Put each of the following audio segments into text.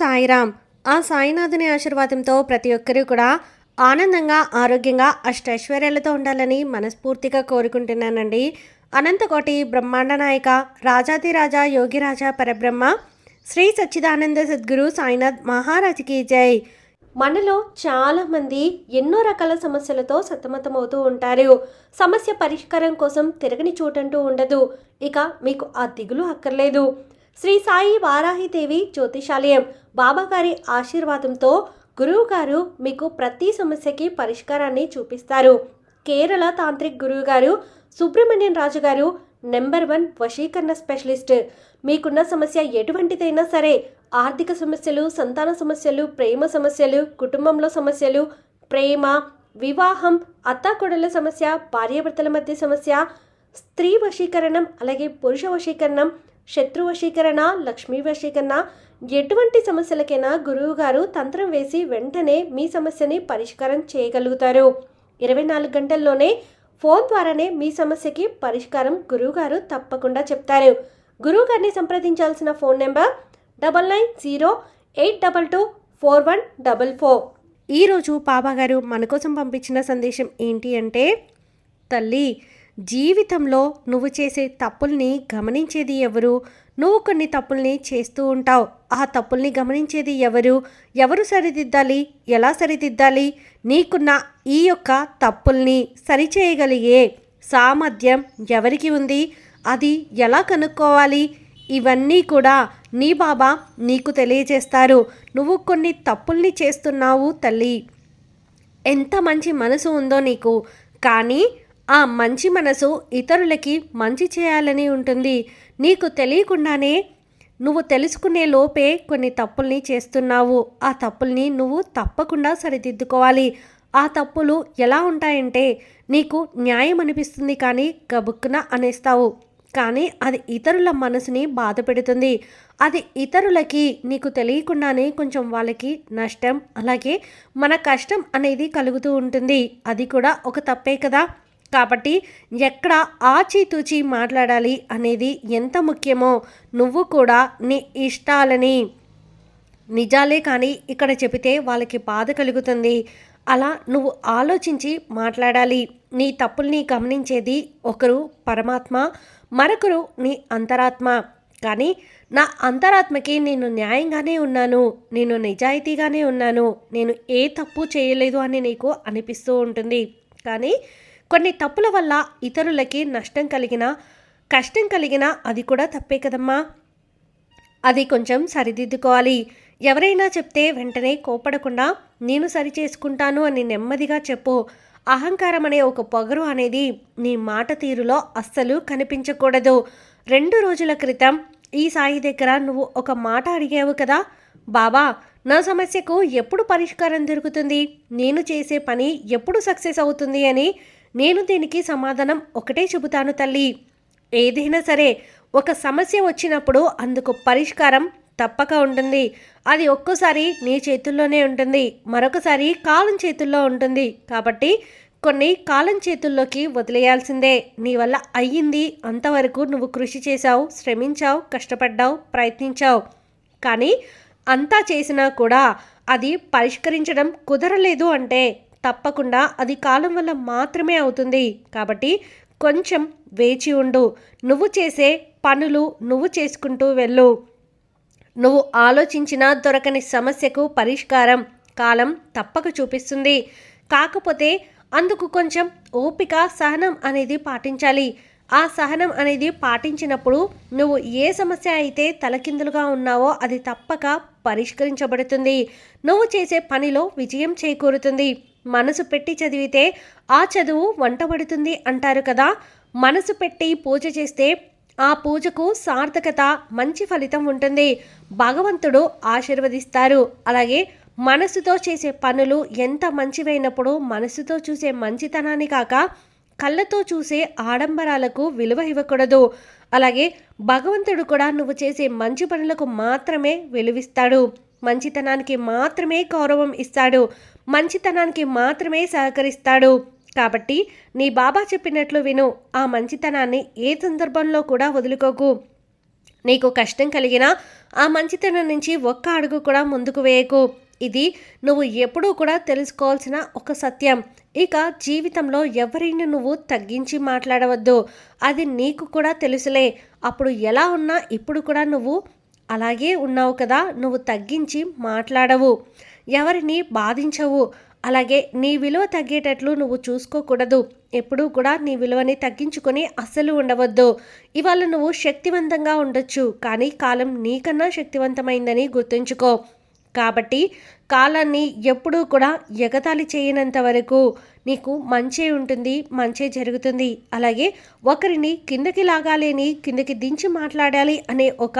సాయిరామ్. ఆ సాయినాథుని ఆశీర్వాదంతో ప్రతి ఒక్కరూ కూడా ఆనందంగా ఆరోగ్యంగా అష్టైశ్వర్యాలతో ఉండాలని మనస్ఫూర్తిగా కోరుకుంటున్నానండి. అనంతకోటి బ్రహ్మాండ నాయక రాజాదిరాజా యోగిరాజా పరబ్రహ్మ శ్రీ సచ్చిదానంద సద్గురు సాయినాథ్ మహారాజ్కి జై. మనలో చాలామంది ఎన్నో రకాల సమస్యలతో సతమతమవుతూ ఉంటారు. సమస్య పరిష్కారం కోసం తిరగని చోటంటూ ఉండదు. ఇక మీకు ఆ దిగులు అక్కర్లేదు. శ్రీ సాయి వారాహిదేవి జ్యోతిషాలయం. బాబాగారి ఆశీర్వాదంతో గురువు గారు మీకు ప్రతి సమస్యకి పరిష్కారాన్ని చూపిస్తారు. కేరళ తాంత్రిక్ గురువు గారు సుబ్రహ్మణ్యం రాజు గారు నెంబర్ వన్ వశీకరణ స్పెషలిస్ట్. మీకున్న సమస్య ఎటువంటిదైనా సరే ఆర్థిక సమస్యలు సంతాన సమస్యలు ప్రేమ సమస్యలు కుటుంబంలో సమస్యలు ప్రేమ వివాహం అత్తాకొడల సమస్య భార్యాభర్తల మధ్య సమస్య స్త్రీ వశీకరణం అలాగే పురుష వశీకరణం శత్రు వశీకరణ లక్ష్మీ వశీకరణ. ఎటువంటి సమస్యలకైనా గురువు గారు తంత్రం వేసి వెంటనే మీ సమస్యని పరిష్కారం చేయగలుగుతారు. ఇరవై నాలుగు గంటల్లోనే ఫోన్ ద్వారానే మీ సమస్యకి పరిష్కారం గురువుగారు తప్పకుండా చెప్తారు. గురువుగారిని సంప్రదించాల్సిన phone number double nine zero eight double two four one double four. ఈరోజు బాబాగారు మన కోసం పంపించిన సందేశం ఏంటి అంటే తల్లి జీవితంలో నువ్వు చేసే తప్పుల్ని గమనించేది ఎవరు? నువ్వు కొన్ని తప్పుల్ని చేస్తూ ఉంటావు. ఆ తప్పుల్ని గమనించేది ఎవరు? ఎవరు సరిదిద్దాలి? ఎలా సరిదిద్దాలి? నీకున్న ఈ యొక్క తప్పుల్ని సరిచేయగలిగే సామర్థ్యం ఎవరికి ఉంది? అది ఎలా కనుక్కోవాలి? ఇవన్నీ కూడా నీ బాబా నీకు తెలియజేస్తారు. నువ్వు కొన్ని తప్పుల్ని చేస్తున్నావు తల్లి. ఎంత మంచి మనసు ఉందో నీకు. కానీ ఆ మంచి మనసు ఇతరులకి మంచి చేయాలని ఉంటుంది. నీకు తెలియకుండానే నువ్వు తెలుసుకునే లోపే కొన్ని తప్పుల్ని చేస్తున్నావు. ఆ తప్పుల్ని నువ్వు తప్పకుండా సరిదిద్దుకోవాలి. ఆ తప్పులు ఎలా ఉంటాయంటే నీకు న్యాయం అనిపిస్తుంది కానీ గబుక్కున అనేస్తావు. కానీ అది ఇతరుల మనసుని బాధ పెడుతుంది. అది ఇతరులకి నీకు తెలియకుండానే కొంచెం వాళ్ళకి నష్టం అలాగే మన కష్టం అనేది కలుగుతూ ఉంటుంది. అది కూడా ఒక తప్పే కదా? కాబట్టి ఎక్కడ ఆచితూచి మాట్లాడాలి అనేది ఎంత ముఖ్యమో నువ్వు కూడా నీ ఇష్టాలని నిజాలే కానీ ఇక్కడ చెబితే వాళ్ళకి బాధ కలుగుతుంది. అలా నువ్వు ఆలోచించి మాట్లాడాలి. నీ తప్పుల్ని గమనించేది ఒకరు పరమాత్మ మరొకరు నీ అంతరాత్మ. కానీ నా అంతరాత్మకి నేను న్యాయంగానే ఉన్నాను. నేను నిజాయితీగానే ఉన్నాను. నేను ఏ తప్పు చేయలేదు అని నీకు అనిపిస్తూ ఉంటుంది. కానీ కొన్ని తప్పుల వల్ల ఇతరులకి నష్టం కలిగిన కష్టం కలిగినా అది కూడా తప్పే కదమ్మా. అది కొంచెం సరిదిద్దుకోవాలి. ఎవరైనా చెప్తే వెంటనే కోపడకుండా నేను సరి చేసుకుంటాను అని నెమ్మదిగా చెప్పు. అహంకారం అనే ఒక పొగరు అనేది నీ మాట తీరులో అస్సలు కనిపించకూడదు. రెండు రోజుల క్రితం ఈ సాయి దగ్గర నువ్వు ఒక మాట అడిగావు కదా? బాబా నా సమస్యకు ఎప్పుడు పరిష్కారం దొరుకుతుంది? నేను చేసే పని ఎప్పుడు సక్సెస్ అవుతుంది? అని నేను దీనికి సమాధానం ఒకటే చెబుతాను తల్లి. ఏదైనా సరే ఒక సమస్య వచ్చినప్పుడు అందుకు పరిష్కారం తప్పక ఉంటుంది. అది ఒక్కోసారి నీ చేతుల్లోనే ఉంటుంది. మరొకసారి కాలం చేతుల్లో ఉంటుంది. కాబట్టి కొన్ని కాలం చేతుల్లోకి వదిలేయాల్సిందే. నీ వల్ల అయ్యింది. అంతవరకు నువ్వు కృషి చేశావు శ్రమించావు కష్టపడ్డావు ప్రయత్నించావు. కానీ అంతా చేసినా కూడా అది పరిష్కరించడం కుదరలేదు అంటే తప్పకుండా అది కాలం వల్ల మాత్రమే అవుతుంది. కాబట్టి కొంచెం వేచి ఉండు. నువ్వు చేసే పనులు నువ్వు చేసుకుంటూ వెళ్ళు. నువ్వు ఆలోచించినా దొరకని సమస్యకు పరిష్కారం కాలం తప్పక చూపిస్తుంది. కాకపోతే అందుకు కొంచెం ఓపిక సహనం అనేది పాటించాలి. ఆ సహనం అనేది పాటించినప్పుడు నువ్వు ఏ సమస్య అయితే తలకిందులుగా ఉన్నావో అది తప్పక పరిష్కరించబడుతుంది. నువ్వు చేసే పనిలో విజయం చేకూరుతుంది. మనసు పెట్టి చదివితే ఆ చదువు వంటబడుతుంది అంటారు కదా. మనసు పెట్టి పూజ చేస్తే ఆ పూజకు సార్థకత మంచి ఫలితం ఉంటుంది. భగవంతుడు ఆశీర్వదిస్తారు. అలాగే మనసుతో చేసే పనులు ఎంత మంచివైనప్పుడు మనసుతో చూసే మంచితనాన్ని కాక కళ్ళతో చూసే ఆడంబరాలకు విలువ ఇవ్వకూడదు. అలాగే భగవంతుడు కూడా నువ్వు చేసే మంచి పనులకు మాత్రమే విలువిస్తాడు. మంచితనానికి మాత్రమే గౌరవం ఇస్తాడు. మంచితనానికి మాత్రమే సహకరిస్తాడు. కాబట్టి నీ బాబా చెప్పినట్లు విను. ఆ మంచితనాన్ని ఏ సందర్భంలో కూడా వదులుకోకు. నీకు కష్టం కలిగినా ఆ మంచితనం నుంచి ఒక్క అడుగు కూడా ముందుకు వేయకు. ఇది నువ్వు ఎప్పుడూ కూడా తెలుసుకోవాల్సిన ఒక సత్యం. ఇక జీవితంలో ఎవరిని నువ్వు తగ్గించి మాట్లాడవద్దు. అది నీకు కూడా తెలుసులే. అప్పుడు ఎలా ఉన్నా ఇప్పుడు కూడా నువ్వు అలాగే ఉన్నావు కదా నువ్వు తగ్గించి మాట్లాడవు. ఎవరిని బాధించవు. అలాగే నీ విలువ తగ్గేటట్లు నువ్వు చూసుకోకూడదు. ఎప్పుడూ కూడా నీ విలువని తగ్గించుకొని అస్సలు ఉండవద్దు. ఇవాళ నువ్వు శక్తివంతంగా ఉండొచ్చు కానీ కాలం నీకన్నా శక్తివంతమైందని గుర్తుంచుకో. కాబట్టి కాలాన్ని ఎప్పుడూ కూడా ఎగతాళి చేయనంత వరకు నీకు మంచే ఉంటుంది మంచే జరుగుతుంది. అలాగే ఒకరిని కిందకి లాగాలేని కిందకి దించి మాట్లాడాలి అనే ఒక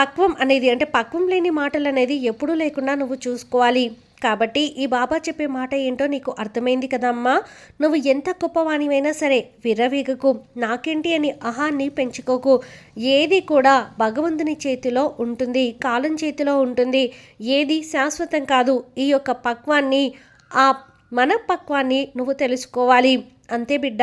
పక్వం అనేది అంటే పక్వం లేని మాటలు అనేది ఎప్పుడూ లేకుండా నువ్వు చూసుకోవాలి. కాబట్టి ఈ బాబా చెప్పే మాట ఏంటో నీకు అర్థమైంది కదమ్మా? నువ్వు ఎంత గొప్పవానివైనా సరే విర్రవీగకు నాకేంటి అని అహాన్ని పెంచుకోకు. ఏది కూడా భగవంతుని చేతిలో ఉంటుంది కాలం చేతిలో ఉంటుంది. ఏది శాశ్వతం కాదు ఈ యొక్క పక్వాన్ని ఆ మన పక్వాన్ని నువ్వు తెలుసుకోవాలి. అంతే బిడ్డ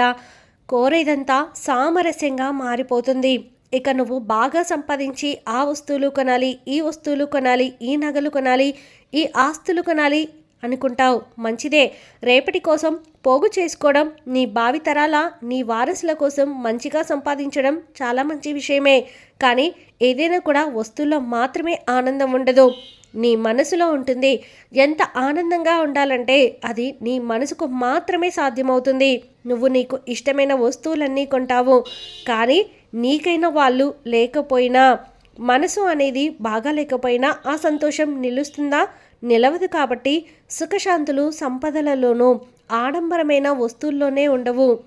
కోరేదంతా సామరస్యంగా మారిపోతుంది. ఇక నువ్వు బాగా సంపాదించి ఆ వస్తువులు కొనాలి ఈ వస్తువులు కొనాలి ఈ నగలు కొనాలి ఈ ఆస్తులు కొనాలి అనుకుంటావు. మంచిదే. రేపటి కోసం పోగు చేసుకోవడం నీ భావితరాల నీ వారసుల కోసం మంచిగా సంపాదించడం చాలా మంచి విషయమే. కానీ ఏదైనా కూడా వస్తువుల్లో మాత్రమే ఆనందం ఉండదు. నీ మనసులో ఉంటుంది. ఎంత ఆనందంగా ఉండాలంటే అది నీ మనసుకు మాత్రమే సాధ్యమవుతుంది. నువ్వు నీకు ఇష్టమైన వస్తువులన్నీ కొంటావు. కానీ నీకైనా వాళ్ళు లేకపోయినా మనసు అనేది బాగా లేకపోయినా ఆ సంతోషం నిలుస్తుందా? నిలవదు కాబట్టి సుఖశాంతులు సంపదలలోనూ ఆడంబరమైన వస్తువుల్లోనే ఉండవు.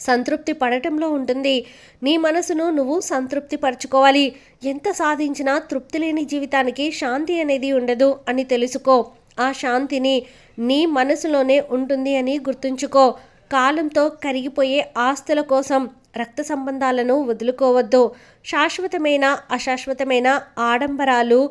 సంతృప్తి పడటంలో ఉంటుంది. నీ మనసును నువ్వు సంతృప్తి పరచుకోవాలి. ఎంత సాధించినా తృప్తి లేని జీవితానికి శాంతి అనేది ఉండదు అని తెలుసుకో. ఆ శాంతిని నీ మనసులోనే ఉంటుంది అని గుర్తుంచుకో. కాలంతో కరిగిపోయే ఆస్తుల కోసం రక్త సంబంధాలను వదులుకోవద్దు. శాశ్వతమైన అశాశ్వతమైన ఆడంబరాలు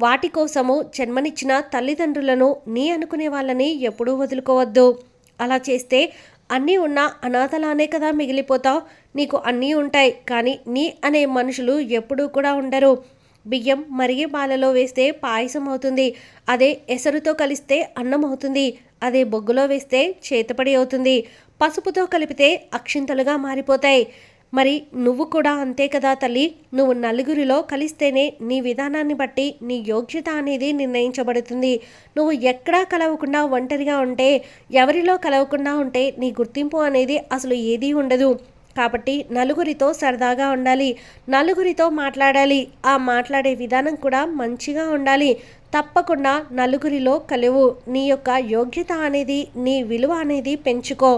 వాటి కోసము జన్మనిచ్చిన తల్లిదండ్రులను నీ అనుకునే వాళ్ళని ఎప్పుడూ వదులుకోవద్దు. అలా చేస్తే అన్నీ ఉన్న అనాథలానే కదా మిగిలిపోతావు. నీకు అన్నీ ఉంటాయి కానీ నీ అనే మనుషులు ఎప్పుడూ కూడా ఉండరు. బియ్యం మరిగే పాలలో వేస్తే పాయసం అవుతుంది అదే ఎసరుతో కలిస్తే అన్నం అవుతుంది అదే బొగ్గులో వేస్తే చేతపడి అవుతుంది. పసుపుతో కలిపితే అక్షింతలుగా మారిపోతాయి. మరి నువ్వు కూడా అంతే కదా తల్లి? నువ్వు నలుగురిలో కలిస్తేనే నీ విధానాన్ని బట్టి నీ యోగ్యత అనేది నిర్ణయించబడుతుంది. నువ్వు ఎక్కడా కలవకుండా ఒంటరిగా ఉంటే ఎవరిలో కలవకుండా ఉంటే నీ గుర్తింపు అనేది అసలు ఏదీ ఉండదు. కాబట్టి నలుగురితో సరదాగా ఉండాలి. నలుగురితో మాట్లాడాలి. ఆ మాట్లాడే విధానం కూడా మంచిగా ఉండాలి. తప్పకుండా నలుగురిలో కలువు. నీ యొక్క యోగ్యత అనేది నీ విలువ అనేది పెంచుకో.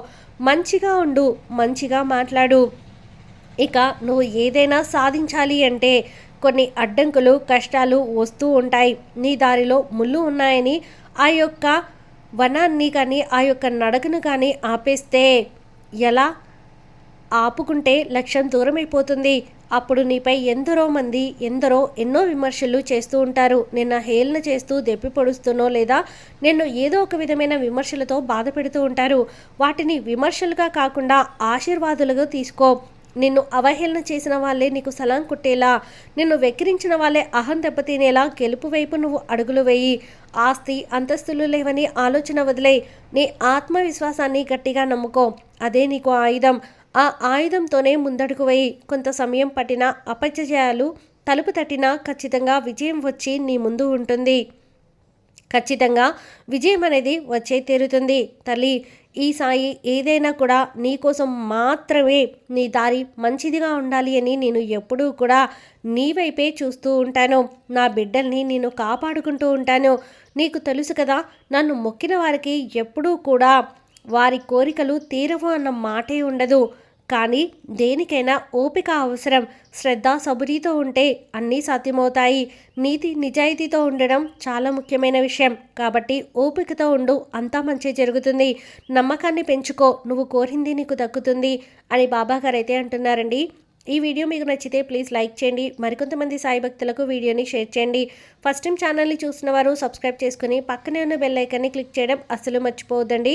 మంచిగా ఉండు మంచిగా మాట్లాడు. ఇక నువ్వు ఏదైనా సాధించాలి అంటే కొన్ని అడ్డంకులు కష్టాలు వస్తూ ఉంటాయి. నీ దారిలో ముళ్ళు ఉన్నాయని ఆ యొక్క వనాన్ని కానీ ఆ యొక్క నడకను కానీ ఆపేస్తే ఎలా? ఆపుకుంటే లక్ష్యం దూరమైపోతుంది. అప్పుడు నీపై ఎందరో మంది ఎందరో ఎన్నో విమర్శలు చేస్తూ ఉంటారు. నిన్న హేళన చేస్తూ దెప్పి పొడుస్తునో లేదా నిన్ను ఏదో ఒక విధమైన విమర్శలతో బాధ పెడుతూ ఉంటారు. వాటిని విమర్శలుగా కాకుండా ఆశీర్వాదులుగా తీసుకో. నిన్ను అవహేళన చేసిన వాళ్ళే నీకు సలాం కుట్టేలా. నిన్ను వెక్కిరించిన వాళ్ళే అహం దెబ్బతినేలా గెలుపు వైపు నువ్వు అడుగులు వేయి. ఆస్తి అంతస్తులు లేవని ఆలోచన వదిలే నీ ఆత్మవిశ్వాసాన్ని గట్టిగా నమ్ముకో. అదే నీకు ఆయుధం. ఆ ఆయుధంతోనే ముందడుగు వేయి. కొంత సమయం పట్టిన అపజయాలు తలుపు తట్టినా ఖచ్చితంగా విజయం వచ్చి నీ ముందు ఉంటుంది. ఖచ్చితంగా విజయం అనేది వచ్చే తీరుతుంది. తల్లి ఈ సాయి ఏదైనా కూడా నీకోసం మాత్రమే నీ దారి మంచిదిగా ఉండాలి అని నేను ఎప్పుడూ కూడా నీ వైపే చూస్తూ ఉంటాను. నా బిడ్డల్ని నేను కాపాడుకుంటూ ఉంటాను. నీకు తెలుసు కదా నన్ను మొక్కిన వారికి ఎప్పుడూ కూడా వారి కోరికలు తీరవు అన్న మాటే ఉండదు. కానీ దేనికైనా ఓపిక అవసరం. శ్రద్ధ సబురితో ఉంటే అన్నీ సాధ్యమవుతాయి. నీతి నిజాయితీతో ఉండడం చాలా ముఖ్యమైన విషయం. కాబట్టి ఓపికతో ఉండు అంతా మంచి జరుగుతుంది. నమ్మకాన్ని పెంచుకో నువ్వు కోరింది నీకు దక్కుతుంది అని బాబాగారు అయితే అంటున్నారండి. ఈ వీడియో మీకు నచ్చితే ప్లీజ్ లైక్ చేయండి. మరికొంతమంది సాయి భక్తులకు వీడియోని షేర్ చేయండి. ఫస్ట్ టైం ఛానల్ని చూసిన వారు సబ్స్క్రైబ్ చేసుకుని పక్కనే ఉన్న బెల్ ఐకాన్ని క్లిక్ చేయడం అస్సలు మర్చిపోవద్దండి.